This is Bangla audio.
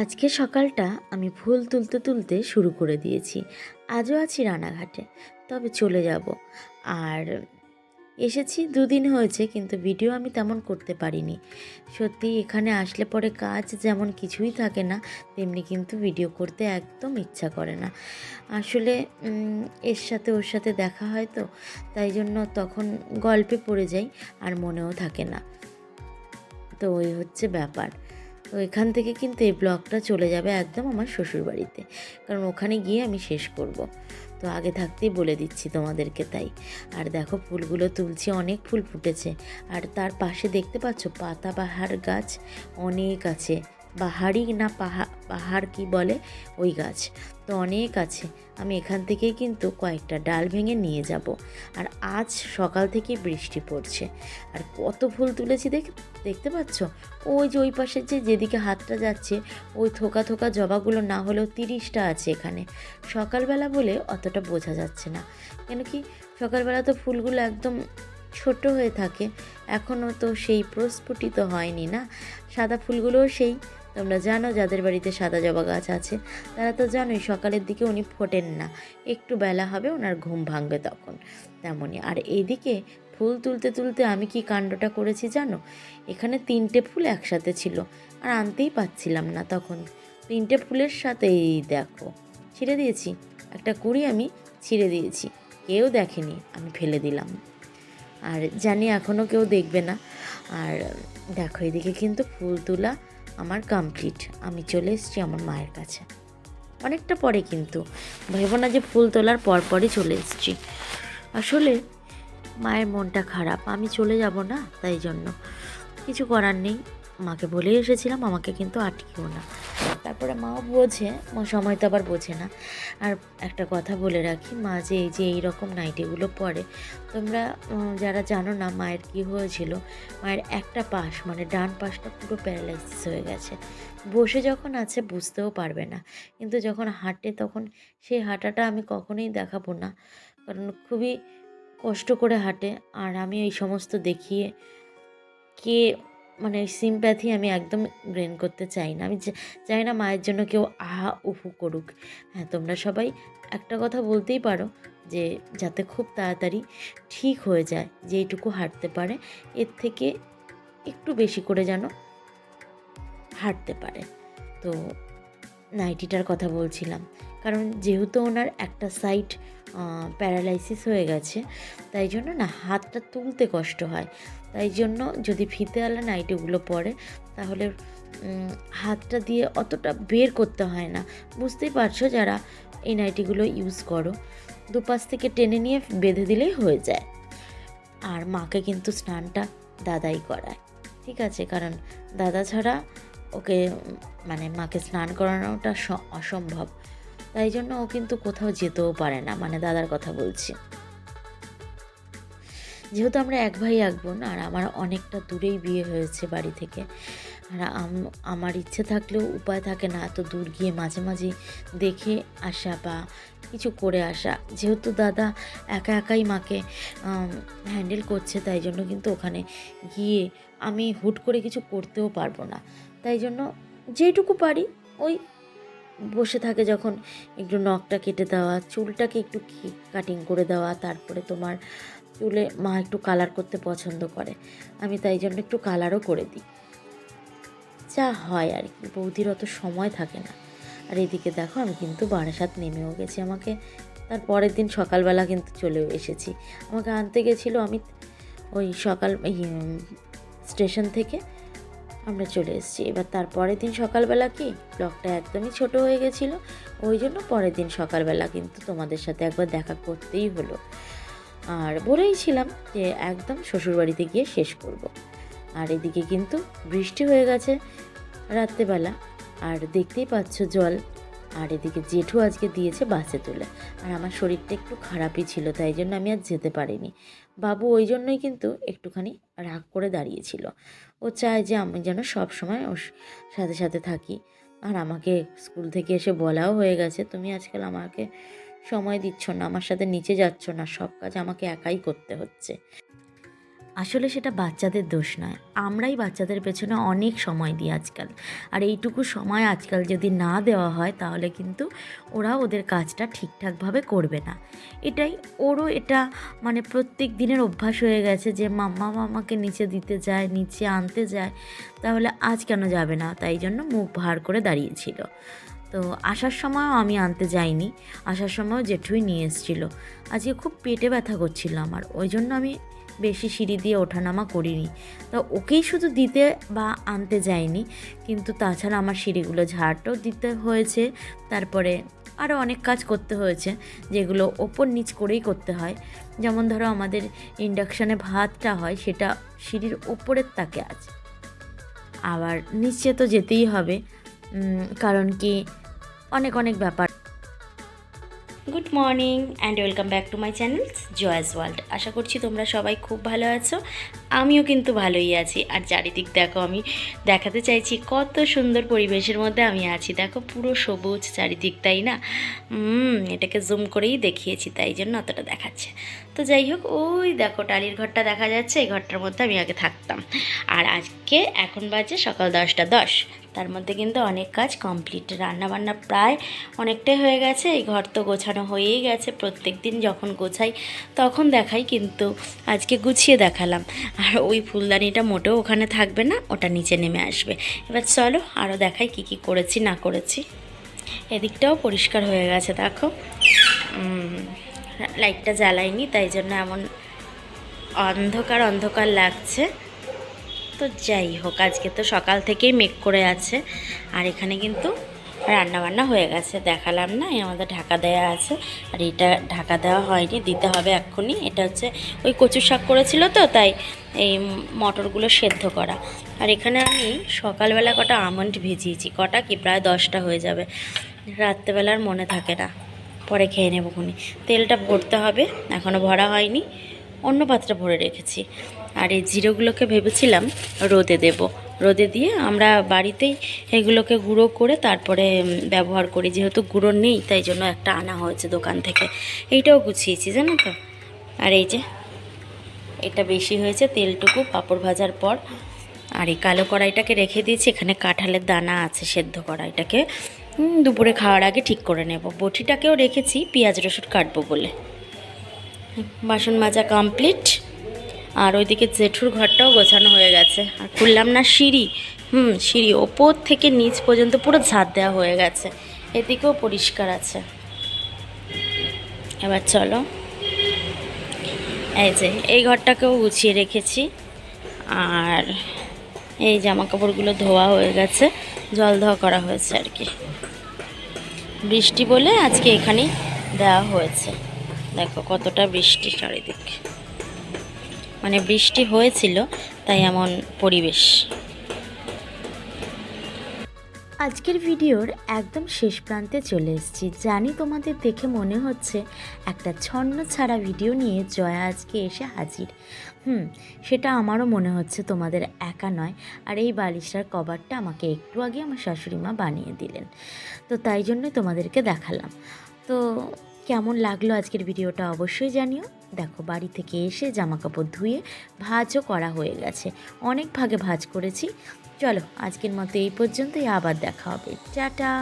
আজকে সকালটা আমি ফুল তুলতে তুলতে শুরু করে দিয়েছি। আজও আছি রানাঘাটে, তবে চলে যাব। আর এসেছি দুদিন হয়েছে, কিন্তু ভিডিও আমি তেমন করতে পারিনি। সত্যি, এখানে আসলে পরে কাজ যেমন কিছুই থাকে না, তেমনি কিন্তু ভিডিও করতে একদম ইচ্ছা করে না। আসলে এর সাথে ওর সাথে দেখা হয় তো, তাই জন্য তখন গল্পে পড়ে যাই আর মনেও থাকে না। তো ওই হচ্ছে ব্যাপার। তো এখান থেকে কিন্তু এই ব্লগটা চলে যাবে একদম আমার শ্বশুরবাড়িতে। কারণ ওখানে গিয়ে আমি শেষ করব। তো আগে থাকতেই বলে দিচ্ছি তোমাদেরকে তাই। আর দেখো ফুলগুলো তুলছি, অনেক ফুল ফুটেছে। আর তার পাশে দেখতে পাচ্ছ পাতাবাহার গাছ অনেক আছে। বাহারি না পাহা, পাহাড় কি বলে? ওই গাছ। তো অনেক আছে। আমি এখান থেকেই কিন্তু কয়েকটা ডাল ভেঙে নিয়ে যাব। আর আজ সকাল থেকে বৃষ্টি পড়ছে। আর কত ফুল তুলেছি দেখ, দেখতে পাচ্ছ? ওই যে ওই পাশে যে যেদিকে হাতটা যাচ্ছে, ওই থোকা থোকা জবাগুলো না হলেও তিরিশটা আছে এখানে। সকালবেলা বলে অতটা বোঝা যাচ্ছে না। কেন কি? সকালবেলা তো ফুলগুলো একদম ছোট হয়ে থাকে। এখনও তো সেই প্রস্ফুটিত হয়নি না? সাদা ফুলগুলোও সেই। তোমরা জানো যাদের বাড়িতে সাদা জবা গাছ আছে, তারা তো জানোই সকালের দিকে উনি ফোটেন না। একটু বেলা হবে ওনার ঘুম ভাঙবে তখন। তেমনই। আর এইদিকে ফুল তুলতে তুলতে আমি কি কাণ্ডটা করেছি জানো? এখানে তিনটে ফুল একসাথে ছিল, আর আনতেই পাচ্ছিলাম না তখন। তিনটে ফুলের সাথে এই দেখো, ছিঁড়ে দিয়েছি। একটা কুড়ি আমি ছিঁড়ে দিয়েছি। কেউ দেখেনি, আমি ফেলে দিলাম। আর জানি এখনও কেউ দেখবে না। আর দেখো, এদিকে কিন্তু ফুল তোলা কমপ্লিট আমি চলে এসেছি আমার মায়ের কাছে। অনেকটা পরে কিন্তু, ভেবো না যে ফুল তোলার পরপরই চলে এসেছি। আসলে মায়ের মনটা খারাপ, আমি চলে যাব না, তাই জন্য। কিছু করার নেই। মাকে বলে এসেছিলাম, আমাকে কিন্তু আটকেও না। তারপরে মাও বোঝে সময় তো আবার বোঝে না। আর একটা কথা বলে রাখি, মা যে এই যে এই রকম নাইটিগুলো পরে তোমরা যারা জানো না মায়ের কি হয়েছিল, মায়ের একটা পাশ মানে ডান পাশটা পুরো প্যারালাইসিস হয়ে গেছে। বসে যখন আছে বুঝতেও পারবে না, কিন্তু যখন হাঁটে তখন সেই হাঁটাটা আমি কখনোই দেখাবো না। কারণ খুবই কষ্ট করে হাঁটে, আর আমি এই সমস্ত দেখিয়ে কে মানে সিম্প্যাথি আমি একদম গ্রেন করতে চাই না। আমি চাই না মায়ের জন্য কেউ আহা উফু করুক। হ্যাঁ তোমরা সবাই একটা কথা বলতেই পারো যে, যাতে খুব তাড়াতাড়ি ঠিক হয়ে যায় যে এইটুকু হাঁটতে পারে, এর থেকে একটু বেশি করে যেন হাঁটতে পারে। তো, নাইটিটার কথা বলছিলাম। কারণ যেহেতু ওনার একটা সাইড প্যারালাইসিস হয়ে গেছে, তাই জন্য না হাতটা তুলতে কষ্ট হয়। তাই জন্য যদি ফিতেওয়ালা নাইটিগুলো পরে, তাহলে হাতটা দিয়ে অতটা বের করতে হয় না। বুঝতেই পারছ যারা এই নাইটিগুলো ইউজ করো, দুপাশ থেকে টেনে নিয়ে বেঁধে দিলেই হয়ে যায়। আর মাকে কিন্তু স্নানটা দাদাই করায়। ঠিক আছে, কারণ দাদা ছাড়া ওকে মানে মাকে স্নান করানোটা অসম্ভব। তাই জন্য ও কিন্তু কোথাও যেতেও পারে না মানে দাদার কথা বলছি। যেহেতু আমরা এক ভাই, এক বোন, আর আমার অনেকটা দূরেই বিয়ে হয়েছে বাড়ি থেকে, আর আমার ইচ্ছে থাকলেও উপায় থাকে না এত দূর গিয়ে মাঝে মাঝে দেখে আসা বা কিছু করে আসা। যেহেতু দাদা একা একাই মাকে হ্যান্ডেল করছে, তাই জন্য কিন্তু ওখানে গিয়ে আমি হুট করে কিছু করতেও পারব না। তাই জন্য যেটুকু পারি, ওই বসে থাকে যখন একটু নখটা কেটে দেওয়া, চুলটাকে একটু কাটিং করে দেওয়া, তারপরে তোমার চুলে মা একটু কালার করতে পছন্দ করে। আমি তাই জন্য একটু কালারও করে দিই। যা হয় আর কি, বৌদির অত সময় থাকে না। আর এদিকে দেখো আমি কিন্তু বারাসাত নেমেও গেছি আমাকে। তার পরের দিন সকালবেলা কিন্তু চলেও এসেছি। আমাকে আনতে গেছিল আমি ওই সকাল স্টেশন থেকে। আমরা চলে এসেছি। এবার তার পরের দিন সকালবেলা কি? ব্লগটা একদমই ছোট হয়ে গেছিল। ওই জন্য পরের দিন সকালবেলা কিন্তু তোমাদের সাথে একবার দেখা করতেই হলো। আর বলেইছিলাম যে একদম শ্বশুরবাড়িতে গিয়ে শেষ করব। আর এদিকে কিন্তু বৃষ্টি হয়ে গেছে রাত্রেবেলা। আর দেখতেই পাচ্ছ জল। আর এদিকে জেঠু আজকে দিয়েছে বাসে তুলে। আর আমার শরীরটা একটু খারাপই ছিল, তাই জন্য আমি আর যেতে পারিনি। বাবু ওই জন্যই কিন্তু একটুখানি রাগ করে দাঁড়িয়েছিল। ও চায় যে আমি যেন সব সময় ওর সাথে সাথে থাকি। আর আমাকে স্কুল থেকে এসে বলাও হয়ে গেছে, তুমি আজকাল আমাকে সময় দিচ্ছ না, আমার সাথে নিচে যাচ্ছ না, সব কাজ আমাকে একাই করতে হচ্ছে। আসলে সেটা বাচ্চাদের দোষ নয়। আমরাই বাচ্চাদের পেছনে অনেক সময় দিই আজকাল। আর এইটুকু সময় আজকাল যদি না দেওয়া হয়, তাহলে কিন্তু ওরা ওদের কাজটা ঠিকঠাকভাবে করবে না। এটাই ওরও এটা মানে প্রত্যেক দিনের অভ্যাস হয়ে গেছে যে, মাম্মা মামাকে নিচে দিতে যায়, নিচে আনতে যায়। তাহলে আজ কেন যাবে না? তাই জন্য মুখ ভার করে দাঁড়িয়েছিল। তো আসার সময়ও আমি আনতে যাইনি। আসার সময়ও জেঠুই নিয়ে এসেছিল। আজকে খুব পেটে ব্যথা করছিল আমার। ওই জন্য আমি বেশি সিঁড়ি দিয়ে ওঠানামা করিনি। তো ওকেই শুধু দিতে বা আনতে যাইনি, কিন্তু তাছাড়া আমার সিঁড়িগুলো ঝাড়টাও দিতে হয়েছে। তারপরে আরও অনেক কাজ করতে হয়েছে, যেগুলো ওপর নিচ করেই করতে হয়। যেমন ধরো আমাদের ইন্ডাকশানে ভাতটা হয়, সেটা সিঁড়ির ওপরের তাকে আছে। আবার নিচে তো যেতেই হবে কারণ কি অনেক অনেক ব্যাপার। Good morning and welcome back to my channel Joy's world আশা করছি তোমরা সবাই খুব ভালো আছো। আমিও কিন্তু ভালোই আছি। আর চারিদিক দেখো, আমি দেখাতে চাইছি কত সুন্দর পরিবেশের মধ্যে আমি আছি। দেখো, পুরো সবুজ চারিদিক, তাই না? এটাকে জুম করেই দেখিয়েছি, তাই জন্য অতটা দেখাচ্ছে। তো যাই হোক, ওই দেখো, টালির ঘরটা দেখা যাচ্ছে, এই ঘরটার মধ্যে আমি আগে থাকতাম। আর আজকে এখন বাজে সকাল দশটা দশ। তার মধ্যে কিন্তু অনেক কাজ কমপ্লিট রান্নাবান্না প্রায় অনেকটাই হয়ে গেছে। এই ঘর তো গোছানো হয়েই গেছে। প্রত্যেক দিন যখন গোছাই, তখন দেখাই কিন্তু আজকে গুছিয়ে দেখালাম। আর ওই ফুলদানিটা মোটেও ওখানে থাকবে না, ওটা নিচে নেমে আসবে। এবার চলো আরও দেখাই কি কি করেছি, না করেছি। এদিকটাও পরিষ্কার হয়ে গেছে, দেখো। লাইটটা জ্বালাইনি, তাই জন্য এমন অন্ধকার অন্ধকার লাগছে। তো যাই হোক, আজকে তো সকাল থেকেই মেক করে আছে। আর এখানে কিন্তু রান্না বান্না হয়ে গেছে, দেখালাম না, এই আমাদের ঢাকা দেওয়া আছে। আর এটা ঢাকা দেওয়া হয়নি, দিতে হবে এক্ষুনি। এটা হচ্ছে ওই কচু শাক করেছিল তো, তাই এই মটরগুলো সেদ্ধ করা। আর এখানে আমি সকালবেলা কটা আমন্ড ভিজিয়েছি, কটা কি প্রায় দশটা হয়ে যাবে। রাত্রেবেলার মনে থাকে না, পরে খেয়ে নেব খুনি। তেলটা ভরতে হবে এখনও ভরা হয়নি। অন্য পাত্রে ভরে রেখেছি। আর এই জিরোগুলোকে ভেবেছিলাম রোদে দেব। রোদে দিয়ে আমরা বাড়িতেই এগুলোকে গুঁড়ো করে তারপরে ব্যবহার করি। যেহেতু গুঁড়ো নেই, তাই জন্য একটা আনা হয়েছে দোকান থেকে। এইটাও গুছিয়েছি, জানো তো? আর এই যে, এটা বেশি হয়েছে তেলটুকু পাঁপড় ভাজার পর। আর এই কালো কড়াইটাকে রেখে দিয়েছি। এখানে কাঁঠালের দানা আছে, সেদ্ধ কড়াইটাকে। দুপুরে খাওয়ার আগে ঠিক করে নেব। বটিটাকেও রেখেছি, পেঁয়াজ, রসুন কাটবো বলে। বাসন মাজা কমপ্লিট। আর ওইদিকে জেঠুর ঘরটাও গোছানো হয়ে গেছে। আর খুললাম না সিঁড়ি। হুম, সিঁড়ি ওপর থেকে নিচ পর্যন্ত পুরো ঝাঁট দেওয়া হয়ে গেছে। এদিকেও পরিষ্কার আছে। এবার চলো। এই যে, এই ঘরটাকেও গুছিয়ে রেখেছি। আর এই জামা কাপড়গুলো ধোয়া হয়ে গেছে। জল ধোয়া করা হয়েছে আর কি। বৃষ্টি বলে আজকে এখানেই দেওয়া হয়েছে। দেখো কতটা বৃষ্টি চারিদিক। মানে বৃষ্টি হয়েছিল, তাই এমন পরিবেশ। আজকের ভিডিওর একদম শেষ প্রান্তে চলে এসেছি। জানি তোমাদের দেখে মনে হচ্ছে একটা ছন্ন ছাড়া ভিডিও নিয়ে জয়া আজকে এসে হাজির। হুম, সেটা আমারও মনে হচ্ছে, তোমাদের একা নয়। আর এই বালিশটার কভারটা আমাকে একটু আগে আমার শাশুড়ি মা বানিয়ে দিলেন। তো তাই জন্যই তোমাদেরকে দেখালাম। তো কেমন লাগল আজকের ভিডিওটা অবশ্যই জানিও। দেখো, বাড়ি থেকে এসে জামা কাপড় ধুয়ে ভাজও করা হয়ে গেছে। অনেক ভাগে ভাজ করেছি। চলো, আজকের মতো এই পর্যন্তই। আবার দেখা হবে। টাটা!